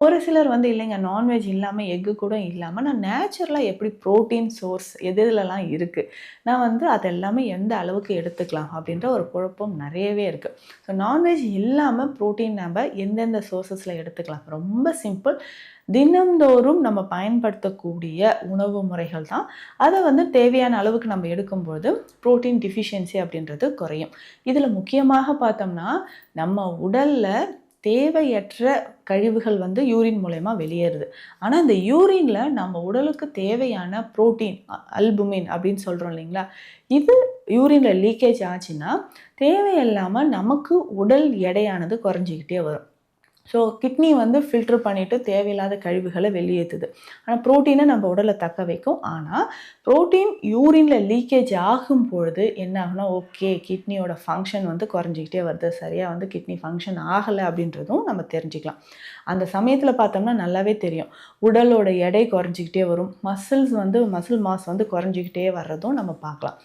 ஒரு சிலர் வந்து இல்லைங்க நான்வெஜ் இல்லாமல் எக்கு கூட இல்லாமல் நான் நேச்சுரலாக எப்படி ப்ரோட்டீன் சோர்ஸ் எது எதுலலாம் இருக்குது நான் வந்து அது எல்லாமே எந்த அளவுக்கு எடுத்துக்கலாம் அப்படின்ற ஒரு குழப்பம் நிறையவே இருக்குது ஸோ நான்வெஜ் இல்லாமல் ப்ரோட்டீன் நம்ம எந்தெந்த சோர்ஸஸில் எடுத்துக்கலாம்? ரொம்ப சிம்பிள் தினம்தோறும் நம்ம பயன்படுத்தக்கூடிய உணவு முறைகள் தான். அதை வந்து தேவையான அளவுக்கு நம்ம எடுக்கும்பொழுது ப்ரோட்டீன் டிஃபிஷியன்சி அப்படின்றது குறையும். இதில் முக்கியமாக பார்த்தோம்னா நம்ம உடலில் தேவையற்ற கழிவுகள் வந்து யூரின் மூலயமா வெளியேறுது. ஆனால் இந்த யூரினில் நம்ம உடலுக்கு தேவையான புரோட்டீன் அல்புமின் அப்படின்னு சொல்கிறோம் இல்லைங்களா? இது யூரினில் லீக்கேஜ் ஆச்சுன்னா தேவையில்லாமல் நமக்கு உடல் எடையானது குறைஞ்சிக்கிட்டே வரும். ஸோ கிட்னி வந்து ஃபில்டர் பண்ணிவிட்டு தேவையில்லாத கழிவுகளை வெளியேற்றுது ஆனால் ப்ரோட்டீனை நம்ம உடலை தக்க வைக்கும். ஆனால் ப்ரோட்டீன் யூரினில் லீக்கேஜ் ஆகும் பொழுது என்ன ஆகுனா ஓகே கிட்னியோட ஃபங்க்ஷன் வந்து குறைஞ்சிக்கிட்டே வருது. சரியாக வந்து கிட்னி ஃபங்க்ஷன் ஆகலை அப்படின்றதும் நம்ம தெரிஞ்சுக்கலாம். அந்த சமயத்தில் பார்த்தோம்னா நல்லாவே தெரியும். உடலோட எடை குறைஞ்சிக்கிட்டே வரும். மசில்ஸ் வந்து மசில் மாஸ் வந்து குறைஞ்சிக்கிட்டே வர்றதும் நம்ம பார்க்கலாம்.